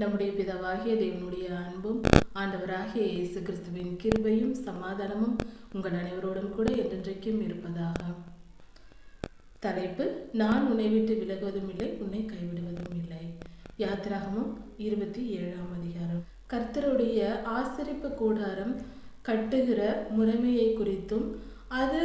நம்முடைய பிதாவாகிய தேவனுடைய அன்பும் ஆண்டவராகிய இயேசு கிறிஸ்துவின் கிருபையும் சமாதானமும் உங்கள் அனைவரோடும் கூட என்றென்றைக்கும் இருப்பதாக. தலைப்பு நான் உன்னை விட்டு விலகுவதும் இல்லை உன்னை கைவிடுவதும் இல்லை. யாத்திராகமும் இருபத்தி ஏழாம் அதிகாரம். கர்த்தருடைய ஆசரிப்பு கூடாரம் கட்டுகிற முறைமையை குறித்தும் அது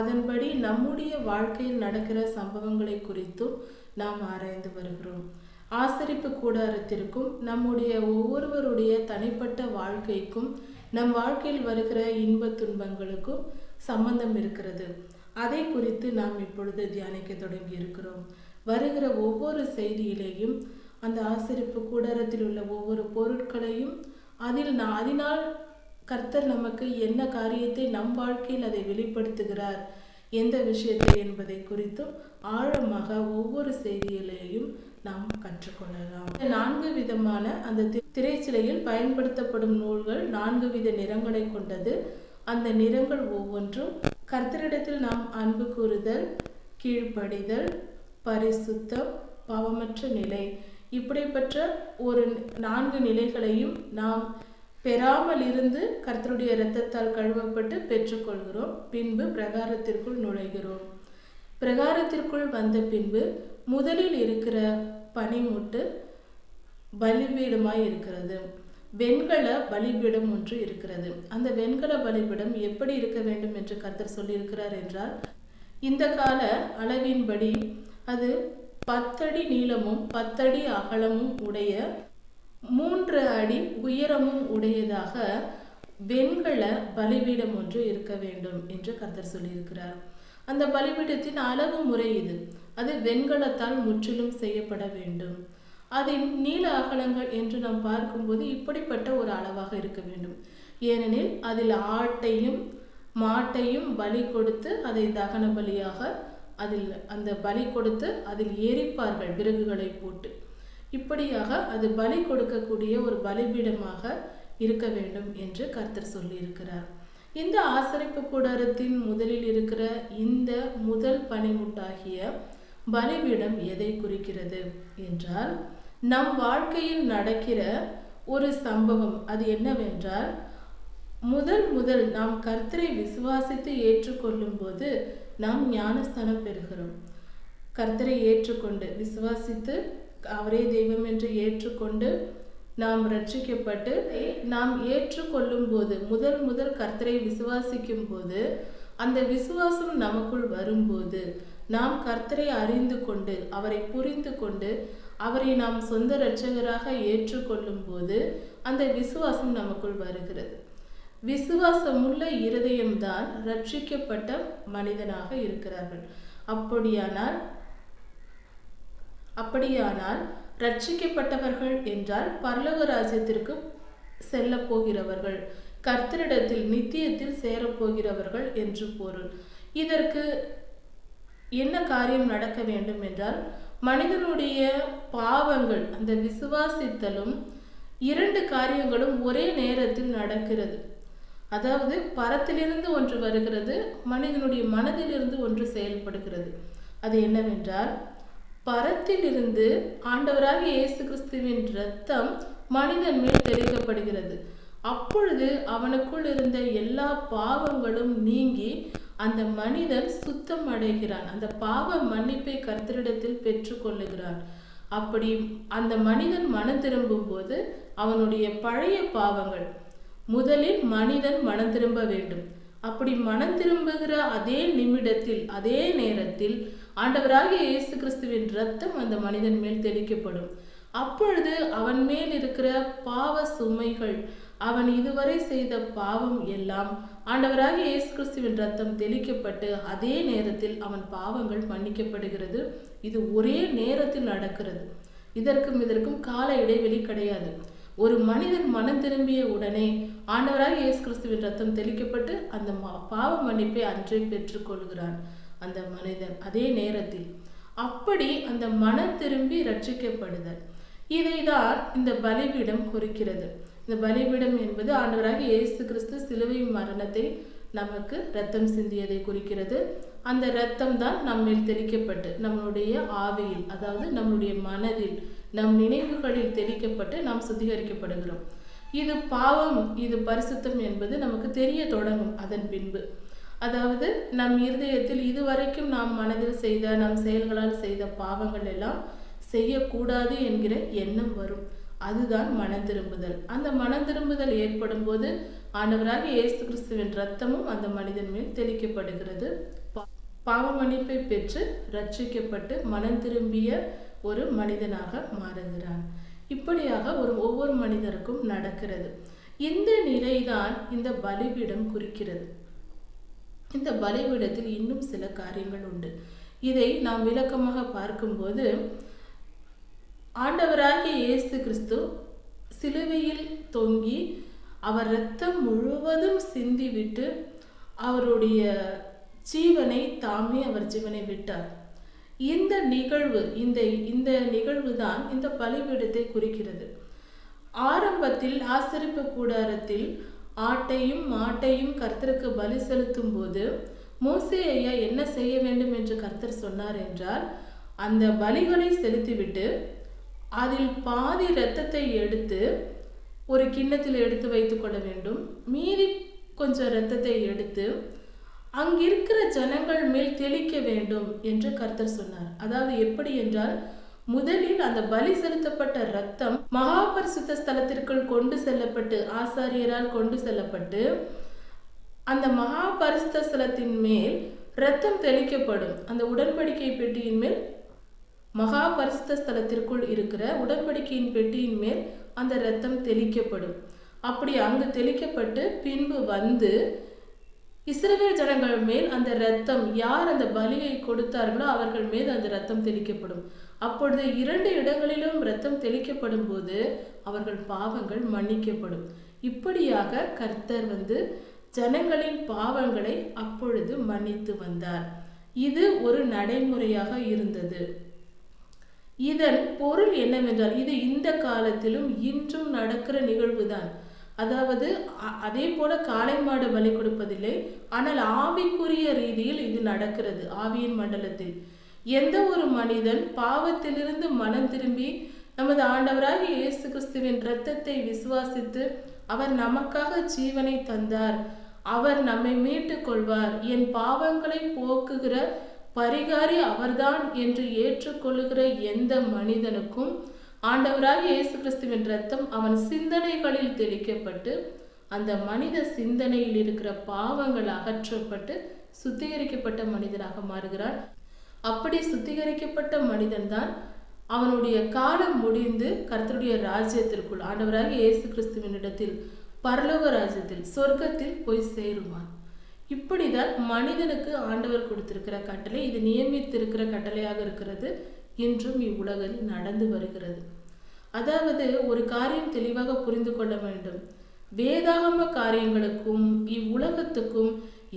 அதன்படி நம்முடைய வாழ்க்கையில் நடக்கிற சம்பவங்களை குறித்தும் நாம் ஆராய்ந்து வருகிறோம். ஆசரிப்பு கூடாரத்திற்கும் நம்முடைய ஒவ்வொருவருடைய தனிப்பட்ட வாழ்க்கைக்கும் நம் வாழ்க்கையில் வருகிற இன்ப துன்பங்களுக்கும் சம்பந்தம் இருக்கிறது. அதை குறித்து நாம் இப்பொழுது தியானிக்க தொடங்கி இருக்கிறோம் வருகிற ஒவ்வொரு செய்தியிலேயும் அந்த ஆசரிப்பு கூடாரத்தில் உள்ள ஒவ்வொரு பொருட்களையும் அதில் நான் அதனால் கர்த்தர் நமக்கு என்ன காரியத்தை நம் வாழ்க்கையில் அதை வெளிப்படுத்துகிறார் எந்த விஷயத்தை என்பதை குறித்தும் ஆழமாக ஒவ்வொரு செய்தியிலேயும் நாம் கற்றுக்கொள்ளலாம். நான்கு விதமான அந்த திரைச்சிலையில் பயன்படுத்தப்படும் நூல்கள் நான்கு வித நிறங்களை கொண்டது. அந்த நிறங்கள் ஒவ்வொன்றும் கர்த்தரிடத்தில் நாம் அன்பு கூறுதல் கீழ்ப்படிதல் பரிசுத்தம் பாவமற்ற நிலை. இப்படிப்பட்ட ஒரு நான்கு நிலைகளையும் நாம் பெறாமல் இருந்து கர்த்தருடைய இரத்தத்தால் கழுவப்பட்டு பெற்றுக்கொள்கிறோம். பின்பு பிரகாரத்திற்குள் நுழைகிறோம். பிரகாரத்திற்குள் வந்த பின்பு முதலில் இருக்கிற பனிமுட்டு பலிபீடமாய் இருக்கிறது வெண்கல பலிபீடம் ஒன்று இருக்கிறது. அந்த வெண்கல பலிபீடம் எப்படி இருக்க வேண்டும் என்று கர்த்தர் சொல்லியிருக்கிறார் என்றால் இந்த கால அளவின்படி அது பத்தடி நீளமும் பத்தடி அகலமும் உடைய மூன்று அடி உயரமும் உடையதாக வெண்கல பலிபீடம் ஒன்று இருக்க வேண்டும் என்று கர்த்தர் சொல்லியிருக்கிறார். அந்த பலிபீடத்தின் அளவு முறை இது. அது வெண்கலத்தால் முற்றிலும் செய்யப்பட வேண்டும். அதன் நீல அகலங்கள் என்று நாம் பார்க்கும்போது இப்படிப்பட்ட ஒரு அளவாக இருக்க வேண்டும். ஏனெனில் அதில் ஆட்டையும் மாட்டையும் பலி கொடுத்து அதை தகன பலியாக அதில் அந்த பலி கொடுத்து அதில் எரிப்பார்கள் விறகுகளை போட்டு. இப்படியாக அது பலி கொடுக்கக்கூடிய ஒரு பலிபீடமாக இருக்க வேண்டும் என்று கர்த்தர் சொல்லியிருக்கிறார். இந்த ஆசரிப்பு கூடாரத்தின் முதலில் இருக்கிற இந்த முதல் பனிமுட்டாகிய பலிபீடம் எதை குறிக்கிறது என்றால் நம் வாழ்க்கையில் நடக்கிற ஒரு சம்பவம் அது என்னவென்றால் முதல் முதல் நாம் கர்த்தரை விசுவாசித்து ஏற்றுக்கொள்ளும் போது நாம் ஞானஸ்தானம் பெறுகிறோம். கர்த்தரை ஏற்றுக்கொண்டு விசுவாசித்து அவரே தெய்வம் என்று ஏற்றுக்கொண்டு நாம் ரட்சிக்கப்பட்டு நாம் ஏற்றுக்கொள்ளும் போது முதல் முதல் கர்த்தரை விசுவாசிக்கும் போது அந்த விசுவாசம் நமக்குள் வரும்போது நாம் கர்த்தரை அறிந்து கொண்டு அவரை புரிந்து கொண்டு அவரை நாம் சொந்த இரட்சகராக ஏற்றுக்கொள்ளும் போது அந்த விசுவாசம் நமக்குள் வருகிறது. விசுவாசமுள்ள இருதயம்தான் ரட்சிக்கப்பட்ட மனிதனாக இருக்கிறார்கள். அப்படியானால் அப்படியானால் ரட்சிக்கப்பட்டவர்கள் என்றால் பரலோக ராஜ்யத்திற்கு செல்ல போகிறவர்கள் கர்த்தரிடத்தில் நித்தியத்தில் சேரப்போகிறவர்கள் என்று பொருள். இதற்கு என்ன காரியம் நடக்க வேண்டும் என்றால் மனிதனுடைய பாவங்கள் அந்த விசுவாசித்தலும் இரண்டு காரியங்களும் ஒரே நேரத்தில் நடக்கிறது. அதாவது பரத்திலிருந்து ஒன்று வருகிறது மனிதனுடைய மனதிலிருந்து ஒன்று செயல்படுகிறது. அது என்னவென்றால் பரத்திலிருந்து ஆண்டவராக இயேசு கிறிஸ்துவின் இரத்தம் மனிதன் மேல் தெளிக்கப்படுகிறது. அப்பொழுது அவனுக்குள் இருந்த எல்லா பாவங்களும் நீங்கி அந்த மனிதன் சுத்தம் அடைகிறான். அந்த பாவ மன்னிப்பை கர்த்தரிடத்தில் பெற்றுக்கொள்ளுகிறான் அப்படி அந்த மனிதன் மனம் திரும்பும் போது அவனுடைய பழைய பாவங்கள் முதலில் மனிதன் மனம் திரும்ப வேண்டும். அப்படி மனம் திரும்புகிற அதே நிமிடத்தில் அதே நேரத்தில் ஆண்டவராகிய இயேசு கிறிஸ்துவின் ரத்தம் அந்த மனிதன் மேல் தெளிக்கப்படும். அப்பொழுது அவன் மேல் இருக்கிற பாவ சுமைகள் அவன் இதுவரை செய்த பாவம் எல்லாம் ஆண்டவராகிய இயேசு கிறிஸ்துவின் ரத்தம் தெளிக்கப்பட்டு அதே நேரத்தில் அவன் பாவங்கள் மன்னிக்கப்படுகிறது. இது ஒரே நேரத்தில் நடக்கிறது. இதற்கும் இதற்கும் கால இடைவெளி கிடையாது. ஒரு மனிதன் மனம் திரும்பிய உடனே ஆண்டவராக இயேசு கிறிஸ்துவின் ரத்தம் தெளிக்கப்பட்டு அந்த பாவ மன்னிப்பை அன்றே பெற்றுக்கொள்கிறான். அந்த மனிதன் அதே நேரத்தில் அப்படி அந்த மனம் திரும்பி ரட்சிக்கப்படுதல் இதைதான் இந்த பலிபீடம் குறிக்கிறது. இந்த பலிபீடம் என்பது ஆண்டவராக இயேசு கிறிஸ்து சிலுவை மரணத்தை நமக்கு ரத்தம் சிந்தியதை குறிக்கிறது. அந்த ரத்தம் தான் நம்மில் தெளிக்கப்பட்டு நம்மளுடைய ஆவியில் அதாவது நம்மளுடைய மனதில் நம் நினைவுகளில் தெளிக்கப்பட்டு நாம் சுத்திகரிக்கப்படுகிறோம். இது பாவம் இது பரிசுத்தம் என்பது நமக்கு தெரிய தொடங்கும் அதன் பின்பு. அதாவது நம் இருதயத்தில் இதுவரைக்கும் நாம் மனதில் செய்த நம் செயல்களால் செய்த பாவங்கள் எல்லாம் செய்யக்கூடாது என்கிற எண்ணம் வரும். அதுதான் மனம் திரும்புதல் அந்த மனம் திரும்புதல் ஏற்படும் போது ஆண்டவராக இயேசு கிறிஸ்துவின் ரத்தமும் அந்த மனிதன் மேல் தெளிக்கப்படுகிறது. பாவ மன்னிப்பை பெற்று ரட்சிக்கப்பட்டு மனம் திரும்பிய ஒரு மனிதனாக மாறுகிறான். இப்படியாக ஒரு ஒவ்வொரு மனிதருக்கும் நடக்கிறது. இந்த நிலைதான் இந்த பலிபீடம் குறிக்கிறது. இந்த பலிபீடத்தில் இன்னும் சில காரியங்கள் உண்டு. இதை நாம் விளக்கமாக பார்க்கும்போது ஆண்டவராகிய இயேசு கிறிஸ்து சிலுவையில் தொங்கி அவர் ரத்தம் முழுவதும் சிந்திவிட்டு அவருடைய ஜீவனை தாமே அவர் ஜீவனை விட்டார். இந்த நிகழ்வு இந்த இந்த நிகழ்வு தான் இந்த பலிபீடத்தை குறிக்கிறது. ஆரம்பத்தில் ஆசரிப்பு கூடாரத்தில் ஆட்டையும் மாட்டையும் கர்த்தருக்கு பலி செலுத்தும் போது மோசே ஐயா என்ன செய்ய வேண்டும் என்று கர்த்தர் சொன்னார் என்றால் அந்த பலிகளை செலுத்திவிட்டு அதில் பாதி இரத்தத்தை எடுத்து ஒரு கிண்ணத்தில் எடுத்து வைத்துக்கொள்ள வேண்டும். மீதி கொஞ்சம் இரத்தத்தை எடுத்து அங்கிருக்கிற ஜனங்கள் மேல் தெளிக்க வேண்டும் என்று கர்த்தர் சொன்னார். அதாவது எப்படி என்றால் முதலில் அந்த பலி செலுத்தப்பட்ட ரத்தம் மகாபரிசுத்த ஸ்தலத்திற்குள் கொண்டு செல்லப்பட்டு ஆசாரியரால் கொண்டு செல்லப்பட்டு அந்த மகாபரிசுத்த ஸ்தலத்தின் மேல் ரத்தம் தெளிக்கப்படும். அந்த உடன்படிக்கை பெட்டியின் மேல் மகாபரிசுத்த ஸ்தலத்திற்குள் இருக்கிற உடன்படிக்கையின் பெட்டியின் மேல் அந்த ரத்தம் தெளிக்கப்படும். அப்படி அங்கு தெளிக்கப்பட்டு பின்பு வந்து இஸ்ரவேல் ஜனங்கள் மேல் அந்த இரத்தம் யார் அந்த பலியை கொடுத்தார்களோ அவர்கள் மேல் அந்த இரத்தம் தெளிக்கப்படும். அப்பொழுது இரண்டு இடங்களிலும் இரத்தம் தெளிக்கப்படும் போது அவர்கள் பாவங்கள் மன்னிக்கப்படும். இப்படியாக கர்த்தர் வந்து ஜனங்களின் பாவங்களை அப்பொழுது மன்னித்து வந்தார். இது ஒரு நடைமுறையாக இருந்தது. இதன் பொருள் என்னவென்றால் இது இந்த காலத்திலும் இன்றும் நடக்கிற நிகழ்வுதான். அதாவது அ- அதே போல காளை மாடு பலி கொடுப்பதில்லை. ஆனால் ஆவிக்குரிய ரீதியில் இது நடக்கிறது ஆவியின் மண்டலத்தில். எந்த ஒரு மனிதன் பாவத்திலிருந்து மனம் திரும்பி நமது ஆண்டவராகிய இயேசு கிறிஸ்துவின் இரத்தத்தை விசுவாசித்து அவர் நமக்காக ஜீவனை தந்தார். அவர் நம்மை மீட்டுக் கொள்வார். என் பாவங்களை போக்குகிற பரிகாரி அவர்தான் என்று ஏற்றுக்கொள்ளுகிற எந்த மனிதனுக்கும் ஆண்டவராகிய இயேசு கிறிஸ்துவின் ரத்தம் அவன் சிந்தனைகளில் தெளிக்கப்பட்டு அந்த மனித சிந்தனையில் இருக்கிற பாவங்கள் அகற்றப்பட்டு சுத்திகரிக்கப்பட்ட மனிதனாக மாறுகிறான். அப்படி சுத்திகரிக்கப்பட்ட மனிதன்தான் அவனுடைய காலம் முடிந்து கர்த்தருடைய ராஜ்யத்திற்குள் ஆண்டவராக இயேசு கிறிஸ்துவின் இடத்தில் பரலோக ராஜ்யத்தில் சொர்க்கத்தில் போய் சேருவான். இப்படிதான் மனிதனுக்கு ஆண்டவர் கொடுத்திருக்கிற கட்டளை இது நியமித்திருக்கிற கட்டளையாக இருக்கிறது. இன்றும் இவ்வுலகில் நடந்து வருகிறது. அதாவது ஒரு காரியம் தெளிவாக புரிந்து கொள்ள வேண்டும். வேதாகம காரியங்களுக்கும் இவ்வுலகத்துக்கும்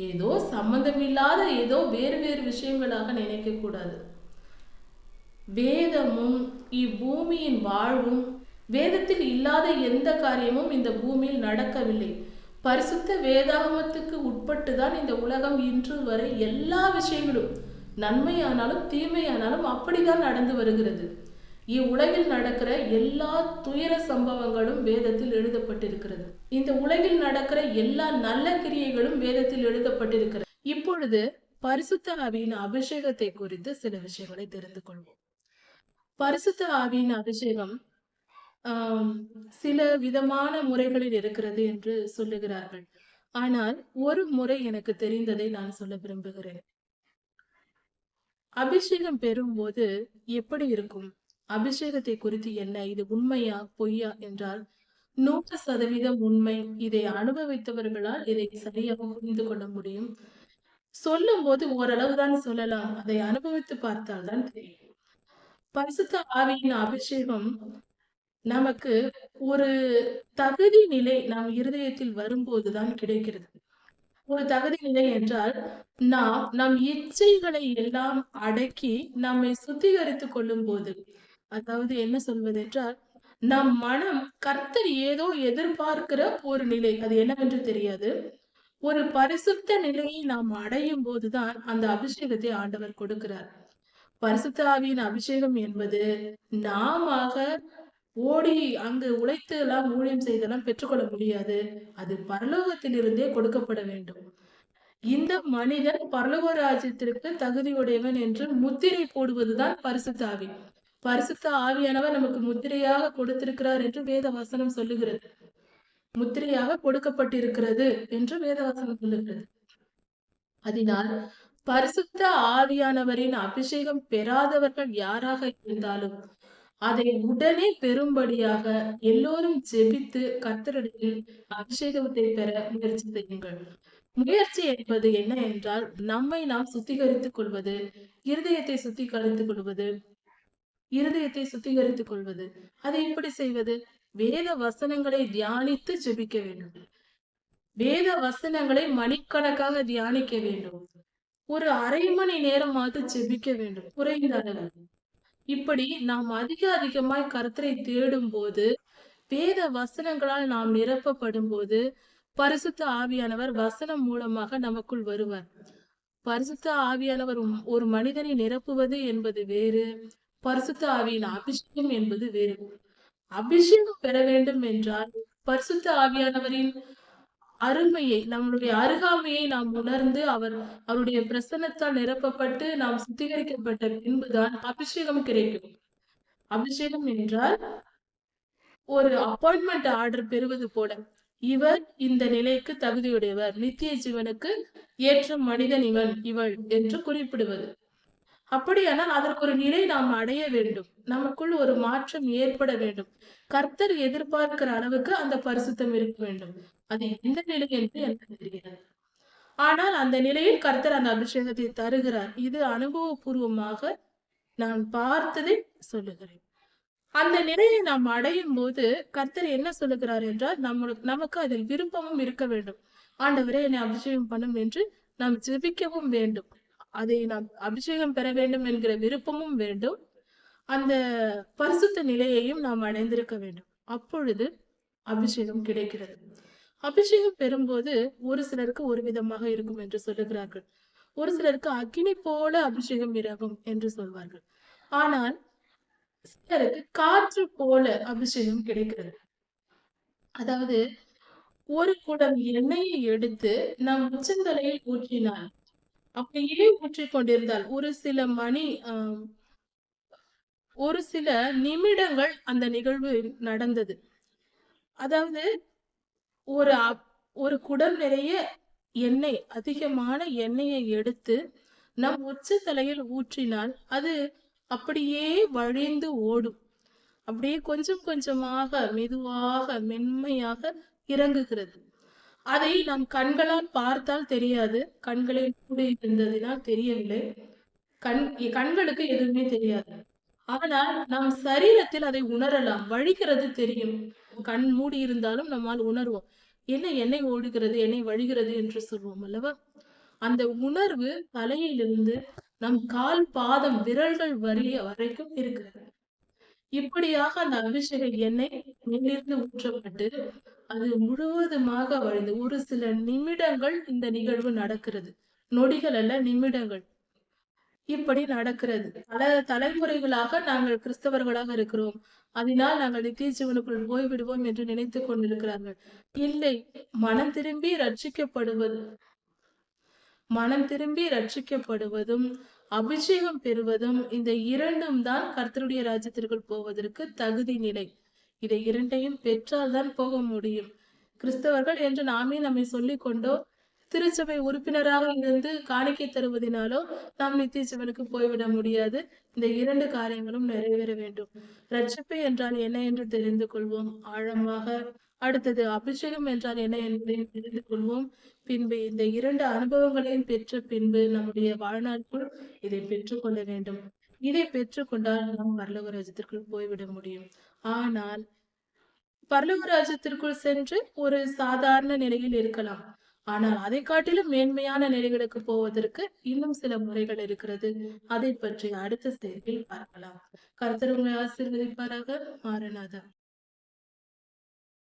ஏதோ சம்பந்தமில்லாத ஏதோ வேறு வேறு விஷயங்களாக நினைக்க கூடாது. வேதமும் இப்பூமியின் வாழ்வும் வேதத்தில் இல்லாத எந்த காரியமும் இந்த பூமியில் நடக்கவில்லை. பரிசுத்த வேதாகமத்துக்கு உட்பட்டு தான் இந்த உலகம் இன்று வரை எல்லா விஷயங்களும் நன்மையானாலும் தீமையானாலும் அப்படிதான் நடந்து வருகிறது. இவ்வுலகில் நடக்கிற எல்லா துயர சம்பவங்களும் வேதத்தில் எழுதப்பட்டிருக்கிறது. இந்த உலகில் நடக்கிற எல்லா நல்ல கிரியைகளும் வேதத்தில் எழுதப்பட்டிருக்கிறது. இப்பொழுது பரிசுத்த ஆவியின் அபிஷேகத்தை குறித்து சில விஷயங்களை தெரிந்து கொள்வோம். பரிசுத்த ஆவியின் அபிஷேகம் சில விதமான முறைகளில் இருக்கிறது என்று சொல்லுகிறார்கள். ஆனால் ஒரு முறை எனக்கு தெரிந்ததை நான் சொல்ல விரும்புகிறேன். அபிஷேகம் பெறும்போது எப்படி இருக்கும்? அபிஷேகத்தை குறித்து என்ன? இது உண்மையா? பொய்யா? என்றால் நூறு சதவீதம் உண்மை. இதை அனுபவித்தவர்களால் இதை சரியாக புரிந்து கொள்ள முடியும். சொல்லும் போது ஓரளவுதான் சொல்லலாம். அதை அனுபவித்து பார்த்தால்தான் தெரியும். பரிசுத்த ஆவியின் அபிஷேகம் நமக்கு ஒரு தகுதி நிலை நம் இருதயத்தில் வரும்போதுதான் கிடைக்கிறது. ஒரு தகுதி நிலை என்றால் நாம் நம் இச்சைகளை எல்லாம் அடக்கி நம்மை சுத்திகரித்துக் கொள்ளும் போது அதாவது என்ன சொல்வது என்றால் நம் மனம் கர்த்தர் ஏதோ எதிர்பார்க்கிற ஒரு நிலை. அது என்னவென்று தெரியாது. ஒரு பரிசுத்த நிலையை நாம் அடையும் போதுதான் அந்த அபிஷேகத்தை ஆண்டவர் கொடுக்கிறார். பரிசுத்த ஆவியின் அபிஷேகம் என்பது நாமாக ஓடி அங்கு உழைத்து எல்லாம் ஊழியம் செய்தெல்லாம் பெற்றுக்கொள்ள முடியாது. அது பரலோகத்திலிருந்தே கொடுக்கப்பட வேண்டும். இந்த மனிதன் பரலோக ராஜ்யத்திற்கு தகுதியுடையவன் என்று முத்திரை போடுவதுதான் பரிசுத்தாவி பரிசுத்த ஆவியானவர் நமக்கு முத்திரையாக கொடுத்திருக்கிறார் என்று வேத வசனம் சொல்லுகிறது. முத்திரையாக கொடுக்கப்பட்டிருக்கிறது என்று வேத வசனம் சொல்லுகிறது. அதனால் பரிசுத்த ஆவியானவரின் அபிஷேகம் பெறாதவர்கள் யாராக இருந்தாலும் அதை உடனே பெறும்படியாக எல்லோரும் ஜெபித்து கத்தரிடத்தில் அபிஷேகத்தை பெற முயற்சி செய்யுங்கள். முயற்சி என்பது என்ன என்றால் நம்மை நாம் சுத்திகரித்துக் கொள்வது இருதயத்தை சுத்திகரித்துக் கொள்வது இருதயத்தை சுத்திகரித்துக் கொள்வது. அதை எப்படி செய்வது? வேத வசனங்களை தியானித்து ஜெபிக்க வேண்டும். வேத வசனங்களை மணிக்கணக்காக தியானிக்க வேண்டும். ஒரு அரை மணி நேரமாவது ஜெபிக்க வேண்டும். குறைந்த அளவு. இப்படி நாம் அதிக அதிகமாய் கருத்தரை தேடும் போது வேத வசனங்களால் நாம் நிரப்பப்படும் போது பரிசுத்த ஆவியானவர் வசனம் மூலமாக நமக்குள் வருவார். பரிசுத்த ஆவியானவர் ஒரு மனிதனை நிரப்புவது என்பது வேறு பரிசுத்த ஆவியின் அபிஷேகம் என்பது வேறு. அபிஷேகம் பெற வேண்டும் என்றால் பரிசுத்த ஆவியானவரின் அருமையை நம்மளுடைய அருகாமையை நாம் உணர்ந்து அவர் அவருடைய பிரசன்னத்தால் நிரப்பப்பட்டு நாம் சுத்திகரிக்கப்பட்ட பின்புதான் அபிஷேகம் கிடைக்கும். அபிஷேகம் என்றால் ஒரு அப்பாயின்மெண்ட் ஆர்டர் பெறுவது போல. இவர் இந்த நிலைக்கு தகுதியுடையவர். நித்திய ஜீவனுக்கு ஏற்ற மனிதன் இவன் இவள் என்று குறிப்பிடுவது. அப்படியானால் அதற்கு ஒரு நிலை நாம் அடைய வேண்டும். நமக்குள் ஒரு மாற்றம் ஏற்பட வேண்டும். கர்த்தர் எதிர்பார்க்கிற அளவுக்கு அந்த பரிசுத்தம் இருக்க வேண்டும். அது எந்த நிலை என்று எனக்கு தெரிகிறது ஆனால் அந்த நிலையில் கர்த்தர் அந்த அபிஷேகத்தை தருகிறார். இது அனுபவபூர்வமாக நான் பார்த்ததை சொல்லுகிறேன். அந்த நிலையை நாம் அடையும் போது கர்த்தர் என்ன சொல்லுகிறார் என்றால் நம்மளுக்கு நமக்கு அதில் விருப்பமும் இருக்க வேண்டும். ஆண்டவரே என்னை அபிஷேகம் பண்ணும் என்று நாம் ஜெபிக்கவும் வேண்டும். அதை நாம் அபிஷேகம் பெற வேண்டும் என்கிற விருப்பமும் வேண்டும். அந்த பரிசுத்த நிலையையும் நாம் அடைந்திருக்க வேண்டும். அப்பொழுது அபிஷேகம் கிடைக்கிறது. அபிஷேகம் பெறும்போது ஒரு சிலருக்கு ஒரு விதமாக இருக்கும் என்று சொல்லுகிறார்கள். ஒரு சிலருக்கு அக்னி போல அபிஷேகம் இறங்கும் என்று சொல்வார்கள். ஆனால் சிலருக்கு காற்று போல அபிஷேகம் கிடைக்கிறது. அதாவது ஒரு குடம் எண்ணெயை எடுத்து நம் உச்சந்தலையில் ஊற்றினால் அப்படியே ஊற்றி கொண்டிருந்தால்? ஒரு சில மணி ஒரு சில நிமிடங்கள் அந்த நிகழ்வு நடந்தது. அதாவது ஒரு ஒரு குடம் நிறைய எண்ணெய் அதிகமான எண்ணெயை எடுத்து நம் உச்ச தலையில் ஊற்றினால் அது அப்படியே வழிந்து ஓடும். அப்படியே கொஞ்சம் கொஞ்சமாக மெதுவாக மென்மையாக இறங்குகிறது. அதை நம் கண்களால் பார்த்தால் தெரியாது. கண்களை கூட இருந்ததினால் தெரியவில்லை. கண் கண்களுக்கு எதுவுமே தெரியாது. ஆனால் நம் சரீரத்தில் அதை உணரலாம். வழிகிறது தெரியும். கண் மூடி இருந்தாலும் நம்மால் உணர்வோம். என்ன என்னை ஓடுகிறது என்னை வழிகிறது என்று சொல்வோம் அல்லவா? அந்த உணர்வு தலையிலிருந்து நம் கால் பாதம் விரல்கள் வரிய வரைக்கும் இருக்கிறது. இப்படியாக அந்த அபிஷேக எண்ணெய் மேலிருந்து ஊற்றப்பட்டு அது முழுவதுமாக வழிந்து ஒரு சில நிமிடங்கள் இந்த நிகழ்வு நடக்கிறது. நொடிகள் அல்ல நிமிடங்கள். இப்படி நடக்கிறது. பல தலைமுறைகளாக நாங்கள் கிறிஸ்தவர்களாக இருக்கிறோம். அதனால் நாங்கள் நித்திய ஜீவனுக்குள் போய்விடுவோம் என்று நினைத்துக் கொண்டிருக்கிறார்கள். இல்லை மனம் திரும்பி ரட்சிக்கப்படுவது மனம் திரும்பி ரட்சிக்கப்படுவதும் அபிஷேகம் பெறுவதும் இந்த இரண்டும் தான் கர்த்தருடைய ராஜ்யத்திற்குள் போவதற்கு தகுதி நிலை. இதை இரண்டையும் பெற்றால்தான் போக முடியும். கிறிஸ்தவர்கள் என்று நாமே நம்மை சொல்லிக் கொண்டோ திருச்சபை உறுப்பினராக இருந்து காணிக்கை தருவதனாலோ நாம் நித்திய சிவனுக்கு போய்விட முடியாது. இந்த இரண்டு காரியங்களும் நிறைவேற வேண்டும். ரட்சிப்பு என்றால் என்ன என்று தெரிந்து கொள்வோம். ஆழமாக அடுத்தது அபிஷேகம் என்றால் என்ன என்பதை தெரிந்து கொள்வோம். பின்பு இந்த இரண்டு அனுபவங்களையும் பெற்ற பின்பு நம்முடைய வாழ்நாட்குள் இதை பெற்றுக்கொள்ள வேண்டும். இதை பெற்றுக்கொண்டால் நாம் பரலோக ராஜ்யத்திற்குள் போய்விட முடியும். ஆனால் பரலோக ராஜ்யத்திற்குள் சென்று ஒரு சாதாரண நிலையில் இருக்கலாம். ஆனால் அதை காட்டிலும் மேன்மையான நிலைகளுக்கு போவதற்கு இன்னும் சில முறைகள் இருக்கிறது. அதை பற்றி அடுத்த செய்தியில் பார்க்கலாம். கருத்தர் ஆசீர்வதிப்பாராக மாறனாதான்